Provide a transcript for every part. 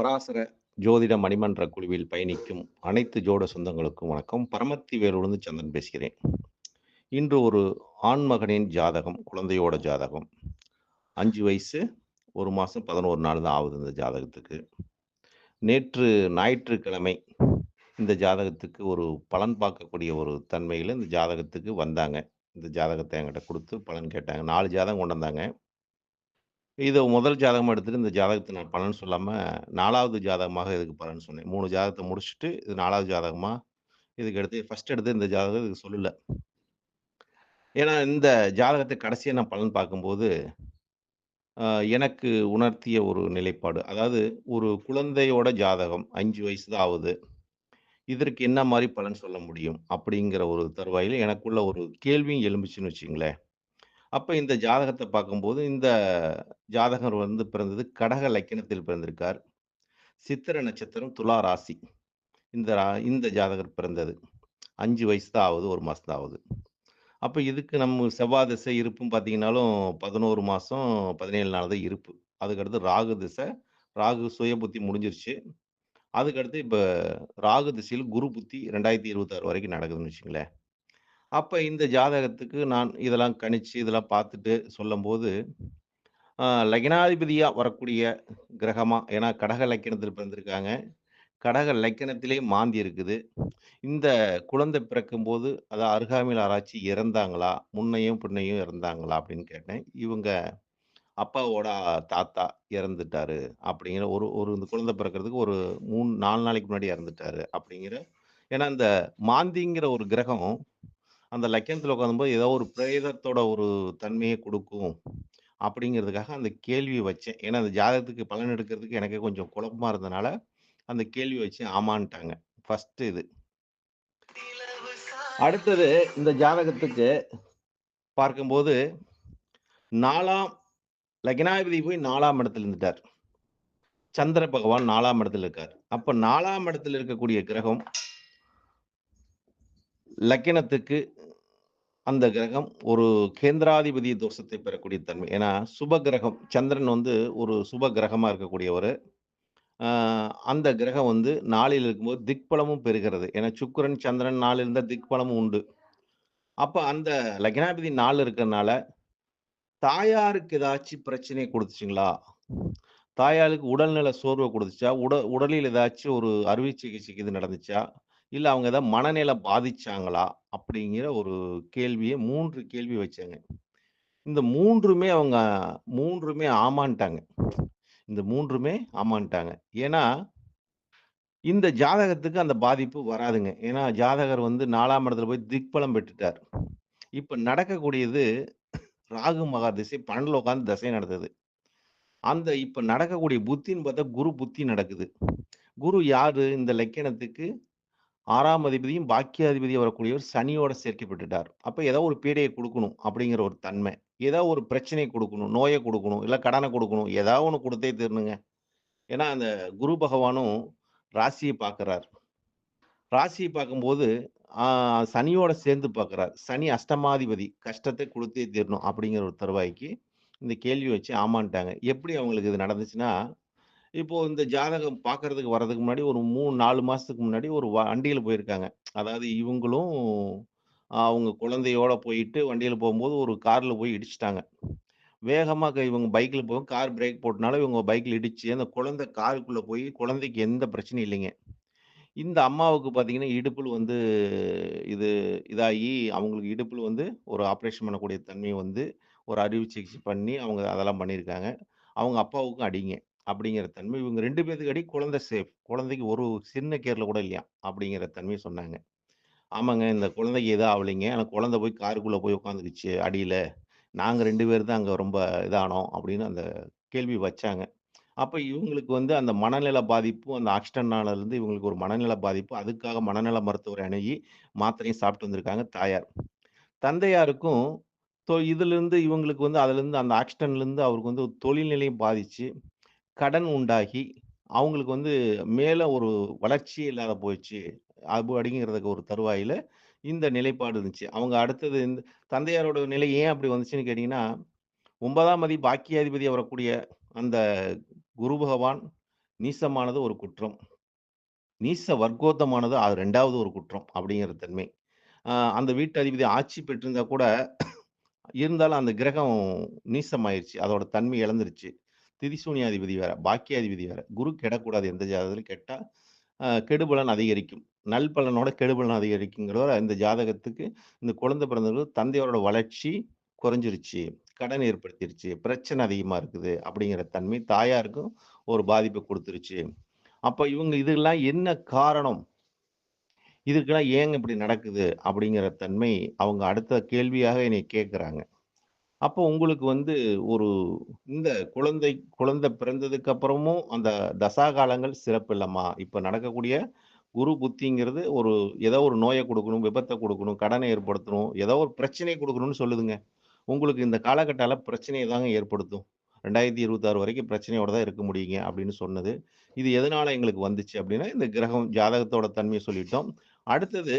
பராசர ஜோதிட மணிமன்ற குழுவில் பயணிக்கும் அனைத்து ஜோட சொந்தங்களுக்கும் வணக்கம். பரமத்தி வேலூர்ந்து சந்திரன் பேசுகிறேன். இன்று ஒரு ஆண்மகனின் ஜாதகம் குழந்தையோட ஜாதகம். அஞ்சு வயசு ஒரு மாதம் பதினோரு நாள் தான் ஆகுது இந்த ஜாதகத்துக்கு. நேற்று ஞாயிற்றுக்கிழமை இந்த ஜாதகத்துக்கு ஒரு பலன் பார்க்கக்கூடிய ஒரு தன்மையில் இந்த ஜாதகத்துக்கு வந்தாங்க. இந்த ஜாதகத்தை என்கிட்ட கொடுத்து பலன் கேட்டாங்க. நாலு ஜாதகம் கொண்டு வந்தாங்க. இதை முதல் ஜாதகம் எடுத்துட்டு இந்த ஜாதகத்தை நான் பலன் சொல்லாமல் நாலாவது ஜாதகமாக இதுக்கு பலன் சொன்னேன். மூணு ஜாதகத்தை முடிச்சுட்டு இது நாலாவது ஜாதகமாக இதுக்கு எடுத்து ஃபர்ஸ்ட் எடுத்து இந்த ஜாதகம் இதுக்கு சொல்லல. ஏன்னா இந்த ஜாதகத்தை கடைசியாக நான் பலன் பார்க்கும்போது எனக்கு உணர்த்திய ஒரு நிலைப்பாடு. அதாவது ஒரு குழந்தையோட ஜாதகம் அஞ்சு வயசு தான் ஆகுது. இதற்கு என்ன மாதிரி பலன் சொல்ல முடியும்? அப்படிங்கிற ஒரு தருவாயில் எனக்குள்ள ஒரு கேள்வியும் எழும்புச்சுன்னு வச்சுங்களேன். அப்ப இந்த ஜாதகத்தை பார்க்கும்போது இந்த ஜாதகர் வந்து பிறந்தது கடக லக்கினத்தில் பிறந்திருக்கார். சித்திர நட்சத்திரம் துலா ராசி. இந்த ரா- இந்த ஜாதகர் பிறந்தது. அஞ்சு வயசு தான் ஆகுது ஒரு மாசம் தான் ஆகுது அப்ப இதுக்கு நம்ம செவ்வாய் திசை இருப்பும் பார்த்தீங்கன்னாலும் பதினோரு மாசம் பதினேழு நாள் தான் இருப்பு. அதுக்கடுத்து ராகு திசை. ராகு சுய புத்தி முடிஞ்சிருச்சு. அதுக்கடுத்து இப்ப ராகு திசையில் குரு புத்தி ரெண்டாயிரத்தி இருபத்தாறு வரைக்கும் நடக்குதுன்னு வச்சுங்களேன் அப்போ இந்த ஜாதகத்துக்கு நான் இதெல்லாம் கணிச்சு இதெல்லாம் பார்த்துட்டு சொல்லும்போது லக்னாதிபதியாக வரக்கூடிய கிரகமாக ஏன்னா கடக லக்கணத்தில் பிறந்திருக்காங்க. கடக லக்கணத்திலே மாந்தி இருக்குது. இந்த குழந்தை பிறக்கும்போது அது அருகாமையில் ஆராய்ச்சி இறந்தாங்களா? முன்னையும் பின்னையும் இறந்தாங்களா? அப்படின்னு கேட்டேன். இவங்க அப்பாவோட தாத்தா இறந்துட்டாரு அப்படிங்கிற ஒரு ஒரு இந்த குழந்தை பிறக்கிறதுக்கு ஒரு மூணு நாலு நாளைக்கு முன்னாடி இறந்துட்டாரு அப்படிங்கிற ஏன்னா இந்த மாந்திங்கிற ஒரு கிரகம் அந்த லக்கணத்தில் உட்காந்தும்போது ஏதோ ஒரு பிரேதத்தோட ஒரு தன்மையை கொடுக்கும் அப்படிங்கிறதுக்காக அந்த கேள்வியை வச்சேன். ஏன்னா அந்த ஜாதகத்துக்கு பலன் எடுக்கிறதுக்கு எனக்கு கொஞ்சம் குழப்பமா இருந்தனால அந்த கேள்வி வச்சு ஆமான்ட்டாங்க. ஃபஸ்ட்டு இது. அடுத்தது இந்த ஜாதகத்துக்கு பார்க்கும்போது நாலாம் லக்னாதிபதி போய் நாலாம் இடத்துல இருந்துட்டார். சந்திர பகவான் நாலாம் இடத்துல இருக்கார். அப்போ நாலாம் இடத்துல இருக்கக்கூடிய கிரகம் லக்கினத்துக்கு அந்த கிரகம் ஒரு கேந்திராதிபதி தோஷத்தை பெறக்கூடிய தன்மை. ஏன்னா சுப கிரகம் சந்திரன் வந்து ஒரு சுப கிரகமாக இருக்கக்கூடியவர். அந்த கிரகம் வந்து நாளில் இருக்கும்போது திக்பலமும் பெறுகிறது. ஏன்னா சுக்கிரன் சந்திரன் நாளில் இருந்தால் திக்பலமும் உண்டு. அப்போ அந்த லக்னாதிபதி நாள் இருக்கிறதுனால தாயாருக்கு ஏதாச்சும் பிரச்சனை கொடுத்துச்சிங்களா? தாயாருக்கு உடல்நல சோர்வை கொடுத்துச்சா? உட உடலில் ஏதாச்சும் ஒரு அறுவை சிகிச்சைக்கு இது நடந்துச்சா? இல்ல அவங்க ஏதாவது மனநிலை பாதிச்சாங்களா? அப்படிங்கிற ஒரு கேள்வியை மூன்று கேள்வி வச்சாங்க. இந்த மூன்றுமே அவங்க மூன்றுமே ஆமான்ட்டாங்க. இந்த மூன்றுமே ஆமான்ட்டாங்க. ஏன்னா இந்த ஜாதகத்துக்கு அந்த பாதிப்பு வராதுங்க. ஏன்னா ஜாதகர் வந்து நாலாம் இடத்துல போய் திக்பலம் பெற்றுட்டார். இப்ப நடக்கக்கூடியது ராகு மகா திசை பன்னெண்டுல உட்காந்து திசை நடத்துது. அந்த இப்ப நடக்கக்கூடிய புத்தின்னு பார்த்தா குரு புத்தி நடக்குது. குரு யாரு? இந்த லக்கணத்துக்கு ஆறாம் அதிபதியும் பாக்கியாதிபதி வரக்கூடியவர் சனியோட சேர்க்கப்பட்டுட்டார். அப்போ ஏதோ ஒரு பீடையை கொடுக்கணும் அப்படிங்கிற ஒரு தன்மை ஏதோ ஒரு பிரச்சனையை கொடுக்கணும் நோயை கொடுக்கணும் இல்லை கடனை கொடுக்கணும் ஏதாவது ஒன்று கொடுத்தே தீரணுங்க. ஏன்னா அந்த குரு பகவானும் ராசியை பார்க்குறார். ராசியை பார்க்கும்போது சனியோட சேர்ந்து பார்க்குறார். சனி அஷ்டமாதிபதி கஷ்டத்தை கொடுத்தே தீரணும் அப்படிங்கிற ஒரு தருவாய்க்கு இந்த கேள்வி வச்சு ஆமான்ட்டாங்க. எப்படி அவங்களுக்கு இது நடந்துச்சுன்னா இப்போ இந்த ஜாதகம் பார்க்கறதுக்கு வர்றதுக்கு முன்னாடி ஒரு மூணு நாலு மாசத்துக்கு முன்னாடி ஒரு வண்டியில் போயிருக்காங்க. அதாவது இவங்களும் அவங்க குழந்தையோட போயிட்டு வண்டியில் போகும்போது ஒரு கார்ல போய் இடிச்சிட்டாங்க. வேகமாக இவங்க பைக்கில் போகும் கார் பிரேக் போட்டனால இவங்க பைக்கில் இடிச்சு அந்த குழந்தை காருக்குள்ள போய் குழந்தைக்கு எந்த பிரச்சனையும் இல்லைங்க. இந்த அம்மாவுக்கு பார்த்தீங்கன்னா இடுப்பில் வந்து இது இதாகி அவங்களுக்கு இடுப்பில் வந்து ஒரு ஆப்ரேஷன் பண்ணக்கூடிய தன்மை வந்து ஒரு அறுவை சிகிச்சை பண்ணி அவங்க அதெல்லாம் பண்ணியிருக்காங்க. அவங்க அப்பாவுக்கும் அடிங்க. அப்படிங்கிற தன்மை. இவங்க ரெண்டு பேத்துக்கு அடி குழந்தை சேஃப் குழந்தைக்கு ஒரு சின்ன கேர்ல கூட இல்லையா? அப்படிங்கிற தன்மையை சொன்னாங்க. ஆமாங்க இந்த குழந்தைக்கு எதுவும் ஆகலைங்க ஆனால் குழந்தை போய் காருக்குள்ளே போய் உட்காந்துக்குச்சு அடியில். நாங்கள் ரெண்டு பேர் தான் அங்கே ரொம்ப இதானோம் அப்படின்னு அந்த கேள்வி வச்சாங்க. அப்போ இவங்களுக்கு வந்து அந்த மனநல பாதிப்பு அந்த ஆக்சிடென்ட்னால இருந்து இவங்களுக்கு ஒரு மனநல பாதிப்பு அதுக்காக மனநல மருத்துவரை அணுகி மாத்திரையும் சாப்பிட்டு வந்திருக்காங்க தாயார். தந்தையாருக்கும் தொ இதிலிருந்து இவங்களுக்கு வந்து அதுலேருந்து அந்த ஆக்சிடென்ட்லேருந்து அவருக்கு வந்து தொழில்நிலையும் பாதிச்சு. கடன் உண்டாகி அவங்களுக்கு வந்து மேலே ஒரு வளர்ச்சியே இல்லாத போயிடுச்சு அது அப்படிங்கிறதுக்கு ஒரு தருவாயில இந்த நிலைப்பாடு இருந்துச்சு அவங்க அடுத்தது இந்த தந்தையாரோட நிலை ஏன் அப்படி வந்துச்சுன்னு கேட்டிங்கன்னா ஒன்பதாம் மதி பாக்கியாதிபதி வரக்கூடிய அந்த குரு பகவான் நீசமானது ஒரு குற்றம். நீச வர்க்கோத்தமானது அது ரெண்டாவது ஒரு குற்றம் அப்படிங்கிற தன்மை. அந்த வீட்டு அதிபதி ஆட்சி பெற்றிருந்தா கூட, இருந்தாலும் அந்த கிரகம் நீசமாயிருச்சு. அதோட தன்மை இழந்துருச்சு. திரிசூனியாதிபதி வேற, பாக்கியாதிபதி வேற. குரு கெடக்கூடாது எந்த ஜாதகத்திலும் கேட்டால் கெடுபலன் அதிகரிக்கும். நல்பலனோட கெடுபலன் அதிகரிக்குங்கிறதோட இந்த ஜாதகத்துக்கு இந்த குழந்தை பிறந்தவர்கள் தந்தையோட வளர்ச்சி குறைஞ்சிருச்சு. கடன் ஏற்படுத்திருச்சு. பிரச்சனை அதிகமாக இருக்குது அப்படிங்கிற தன்மை தாயாருக்கும் ஒரு பாதிப்பை கொடுத்துருச்சு அப்போ இவங்க இதெல்லாம் என்ன காரணம்? இதுக்கெல்லாம் ஏங்க இப்படி நடக்குது? அப்படிங்கிற தன்மை அவங்க அடுத்த கேள்வியாக என்னை கேட்குறாங்க அப்போ உங்களுக்கு வந்து ஒரு இந்த குழந்தை குழந்தை பிறந்ததுக்கு அப்புறமும் அந்த தசாகாலங்கள் சிறப்பில்லம்மா. இப்போ நடக்கக்கூடிய குரு புத்திங்கிறது ஒரு ஏதோ ஒரு நோயை கொடுக்கணும் விபத்தை கொடுக்கணும் கடனை ஏற்படுத்தணும், ஏதோ ஒரு பிரச்சனை கொடுக்கணும்னு சொல்லுதுங்க. உங்களுக்கு இந்த காலகட்டால பிரச்சனையை தாங்க ஏற்படுத்தும். 2026 வரைக்கும் பிரச்சனையோட தான் இருக்க முடியுங்க அப்படின்னு சொன்னது. இது எதனால எங்களுக்கு வந்துச்சு அப்படின்னா, இந்த கிரகம் ஜாதகத்தோட தன்மையை சொல்லிட்டோம். அடுத்தது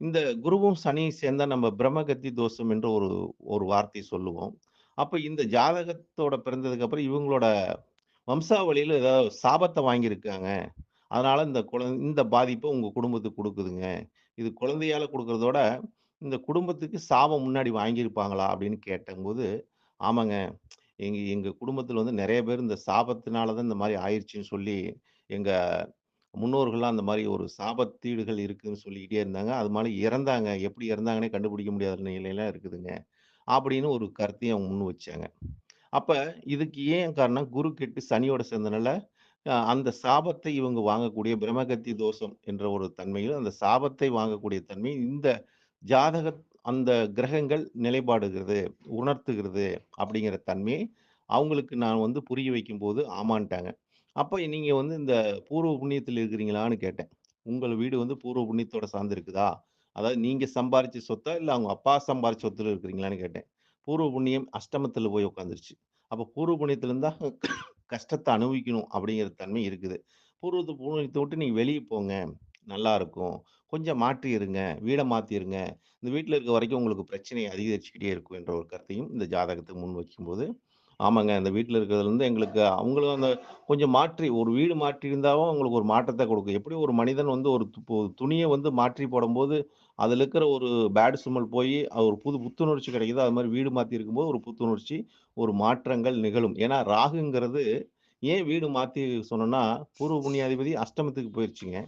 இந்த குருவும், சனியும் சேர்ந்தா நம்ம பிரம்மகத்தி தோஷம் என்று ஒரு ஒரு வார்த்தை சொல்லுவோம். அப்போ இந்த ஜாதகத்தோட பிறந்ததுக்கு அப்புறம் இவங்களோட வம்சாவளியில் ஏதாவது சாபத்தை வாங்கியிருக்காங்க. அதனால இந்த குழந்தை இந்த பாதிப்பை உங்கள் குடும்பத்துக்கு கொடுக்குதுங்க இது குழந்தையால கொடுக்குறதோட இந்த குடும்பத்துக்கு சாபம் முன்னாடி வாங்கியிருப்பாங்களா? அப்படின்னு கேட்டம்போது, ஆமாங்க. எங்கள் எங்கள் குடும்பத்தில் வந்து நிறைய பேர் இந்த சாபத்தினால தான் இந்த மாதிரி ஆயிடுச்சுன்னு சொல்லி, எங்கள் முன்னோர்கள்லாம் அந்த மாதிரி ஒரு சாபத்தீடுகள் இருக்குதுன்னு சொல்லிக்கிட்டே இருந்தாங்க. அது மாதிரி இறந்தாங்க. எப்படி இறந்தாங்கன்னே கண்டுபிடிக்க முடியாத நிலையெல்லாம் இருக்குதுங்க. அப்படின்னு ஒரு கருத்தையும் அவங்க முன் வச்சாங்க. அப்போ இதுக்கு ஏன் காரணம்? குரு கெட்டு சனியோட சேர்ந்தனால, அந்த சாபத்தை இவங்க வாங்கக்கூடிய பிரம்மகத்தி தோஷம் என்ற ஒரு தன்மையில், அந்த சாபத்தை வாங்கக்கூடிய தன்மை இந்த ஜாதக அந்த கிரகங்கள் நிலைப்பாடுகிறது, உணர்த்துகிறது அப்படிங்கிற தன்மையை அவங்களுக்கு நான் வந்து புரிய வைக்கும்போது ஆமான்ட்டாங்க. அப்போ நீங்க வந்து இந்த பூர்வ புண்ணியத்தில் இருக்கிறீங்களான்னு கேட்டேன். உங்கள் வீடு வந்து பூர்வ புண்ணியத்தோட சார்ந்து இருக்குதா? அதாவது நீங்க சம்பாரிச்ச சொத்தா? இல்லை அவங்க அப்பா சம்பாரிச்ச சொத்துல இருக்கிறீங்களான்னு கேட்டேன். பூர்வ புண்ணியம் அஷ்டமத்தில் போய் உட்காந்துருச்சு. அப்போ பூர்வ புண்ணியத்தில இருந்தா கஷ்டத்தை அனுபவிக்கணும் அப்படிங்கிற தன்மை இருக்குது. பூர்வத்து புண்ணியத்தை விட்டு நீங்கள் வெளியே போங்க. நல்லாருக்கும். கொஞ்சம் மாற்றி இருங்க. வீடை மாத்திருங்க. இந்த வீட்டில் இருக்க வரைக்கும் உங்களுக்கு பிரச்சனை அதிகரிச்சுக்கிட்டே இருக்கும் என்ற ஒரு கருத்தையும் இந்த ஜாதகத்தை முன் வைக்கும்போது, ஆமாங்க இந்த வீட்டில் இருக்கிறதுலேருந்து எங்களுக்கு அவங்களும் அந்த கொஞ்சம் மாற்றி ஒரு வீடு மாற்றி இருந்தாவும் அவங்களுக்கு ஒரு மாற்றத்தை கொடுக்கும். எப்படி ஒரு மனிதன் வந்து ஒரு து வந்து மாற்றி போடும்போது, அதில் இருக்கிற ஒரு பேட் சுமல் போய் ஒரு புது புத்துணர்ச்சி கிடைக்குதோ, அது மாதிரி வீடு மாற்றி இருக்கும்போது ஒரு புத்துணர்ச்சி, ஒரு மாற்றங்கள் நிகழும். ஏன்னா ராகுங்கிறது ஏன் வீடு மாற்றி சொன்னோன்னா பூர்வ புண்ணியாதிபதி அஷ்டமத்துக்கு போயிடுச்சுங்க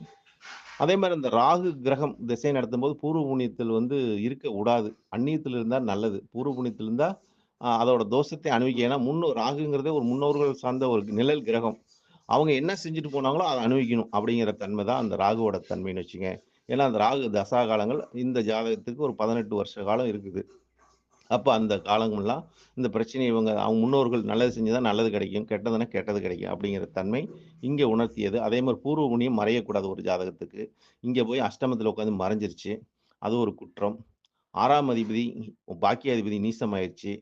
அதே மாதிரி அந்த ராகு கிரகம் திசை நடத்தும்போது பூர்வ புண்ணியத்தில் வந்து இருக்க கூடாது அந்நியத்தில் இருந்தால் நல்லது. பூர்வ புண்ணியத்தில் இருந்தால் அதோட தோஷத்தை அனுபவிக்க ஏன்னா முன்னோர் ராகுங்கிறதே ஒரு முன்னோர்கள் சார்ந்த ஒரு நிழல் கிரகம். அவங்க என்ன செஞ்சுட்டு போனாங்களோ, அதை அனுபவிக்கணும் அப்படிங்கிற தன்மை தான் அந்த ராகுவோட தன்மைன்னு வச்சுங்க ஏன்னா அந்த ராகு தசா காலங்கள் இந்த ஜாதகத்துக்கு ஒரு 18 வருஷ காலம் இருக்குது. அப்போ அந்த காலங்கள்லாம் இந்த பிரச்சனையை இவங்க அவங்க முன்னோர்கள் நல்லது செஞ்சா நல்லது கிடைக்கும். கெட்டதுன்னா கெட்டது கிடைக்கும் அப்படிங்கிற தன்மை இங்கே உணர்த்தியது. அதே மாதிரி பூர்வ புண்ணியம் மறையக்கூடாது ஒரு ஜாதகத்துக்கு. இங்கே போய் அஷ்டமத்தில் உட்காந்து மறைஞ்சிருச்சு. அது ஒரு குற்றம். ஆறாம் அதிபதி பாக்கியாதிபதி நீசமாயிருச்சு.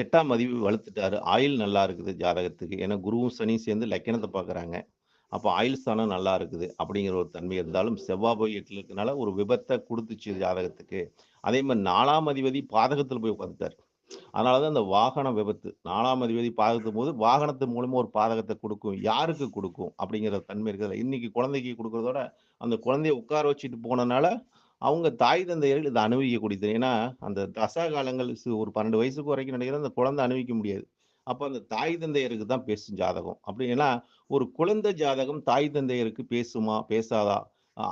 எட்டாம் மதிப்பு வளர்த்துட்டாரு ஆயில் நல்லா இருக்குது ஜாதகத்துக்கு. ஏன்னா குருவும், சனியும் சேர்ந்து லக்கணத்தை பார்க்குறாங்க. அப்போ ஆயில் ஸ்தானம் நல்லா இருக்குது அப்படிங்கிற ஒரு தன்மை இருந்தாலும், செவ்வாய் போய் எட்டில் இருக்கனால ஒரு விபத்தை கொடுத்துச்சு ஜாதகத்துக்கு. அதே மாதிரி நாலாம் அதிபதி பாதகத்தில் போய் உட்காந்துட்டாரு. அதனால தான் அந்த வாகன விபத்து. நாலாம் அதிபதி பாதகத்தும் போது வாகனத்து மூலமாக ஒரு பாதகத்தை கொடுக்கும் யாருக்கு கொடுக்கும் அப்படிங்கிற தன்மை இருக்குதுல்ல. இன்னைக்கு குழந்தைக்கு கொடுக்குறதோட அந்த குழந்தைய உட்கார வச்சுட்டு போனனால, அவங்க தாய் தந்தையர்கள் இதை அனுபவிக்கக்கூடியது. ஏன்னா, அந்த தசா காலங்கள் ஒரு 12 வயசுக்கு வரைக்கும் நினைக்கிறேன் அந்த குழந்தை அனுபவிக்க முடியாது. அப்போ அந்த தாய் தந்தையருக்கு தான் பேசும் ஜாதகம். அப்படி ஏன்னா, ஒரு குழந்தை ஜாதகம் தாய் தந்தையருக்கு பேசுமா? பேசாதா?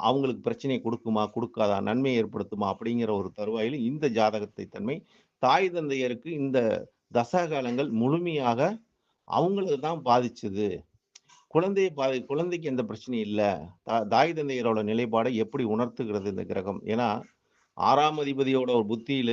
அவங்களுக்கு பிரச்சனையை கொடுக்குமா கொடுக்காதா நன்மையை ஏற்படுத்துமா? அப்படிங்கிற ஒரு தருவாயில் இந்த ஜாதகத்தை தன்மை தாய் தந்தையருக்கு இந்த தசா காலங்கள் முழுமையாக அவங்களுக்கு தான் பாதிச்சது. குழந்தைய பாதி குழந்தைக்கு எந்த பிரச்சனையும் இல்லை தா தாய் தந்தையரோட நிலைப்பாடை எப்படி உணர்த்துகிறது இந்த கிரகம்? ஏன்னா, ஆறாம் அதிபதியோட ஒரு புத்தியில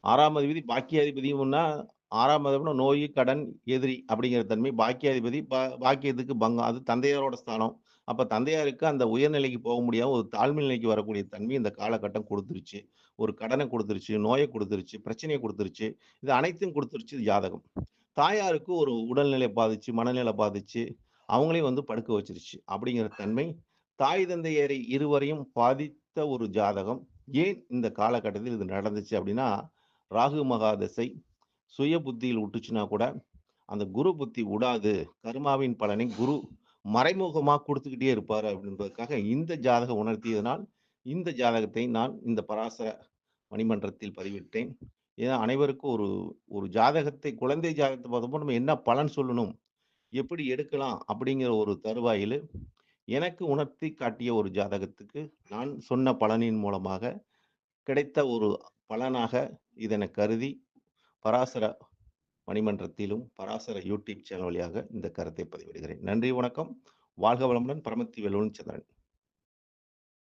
ஆறாம் அதிபதி பாக்கியாதிபதியும்னா ஆறாம் அதிபதி நோய், கடன், எதிரி அப்படிங்கிற தன்மை. பாக்கியாதிபதி பா பாக்கியத்துக்கு பங்கம். அது தந்தையாரோட ஸ்தானம். அப்போ தந்தையாருக்கு அந்த உயர்நிலைக்கு போக முடியாமல் ஒரு தாழ்மை நிலைக்கு வரக்கூடிய தன்மை இந்த காலகட்டம் கொடுத்துருச்சு ஒரு கடனை கொடுத்துருச்சு நோயை கொடுத்துருச்சு பிரச்சனையை கொடுத்துருச்சு இது அனைத்தும் கொடுத்துருச்சு ஜாதகம். தாயாருக்கு ஒரு உடல்நிலை பாதிச்சு, மனநிலை பாதிச்சு, அவங்களையும் வந்து படுக்க வச்சிருச்சு அப்படிங்கிற தன்மை தாய் தந்தையரை இருவரையும் பாதித்த ஒரு ஜாதகம். ஏன் இந்த காலகட்டத்தில் இது நடந்துச்சு அப்படின்னா, ராகு மகாதசை சுய புத்தியில் விட்டுச்சுன்னா கூட, அந்த குரு புத்தி விடாது கர்மாவின் பலனை குரு மறைமுகமாக கொடுத்துக்கிட்டே இருப்பார் அப்படின்றதுக்காக இந்த ஜாதகம் உணர்த்தியதனால், இந்த ஜாதகத்தை நான் இந்த பராசர மணிமன்றத்தில் பதிவிட்டேன். ஏன்னா அனைவருக்கும் ஒரு ஒரு ஜாதகத்தை குழந்தை ஜாதகத்தை பார்த்தப்போ நம்ம என்ன பலன் சொல்லணும்? எப்படி எடுக்கலாம்? அப்படிங்கிற ஒரு தருவாயிலு, எனக்கு உணர்த்தி காட்டிய ஒரு ஜாதகத்துக்கு நான் சொன்ன பலனின் மூலமாக கிடைத்த ஒரு பலனாக இதனை கருதி, பராசர மணிமன்றத்திலும், பராசர யூடியூப் சேனல் வழியாக இந்த கருத்தை பதிவிடுகிறேன். நன்றி, வணக்கம். வாழ்க வளமுடன். பரமத்தி வேலுடன் சந்திரன்.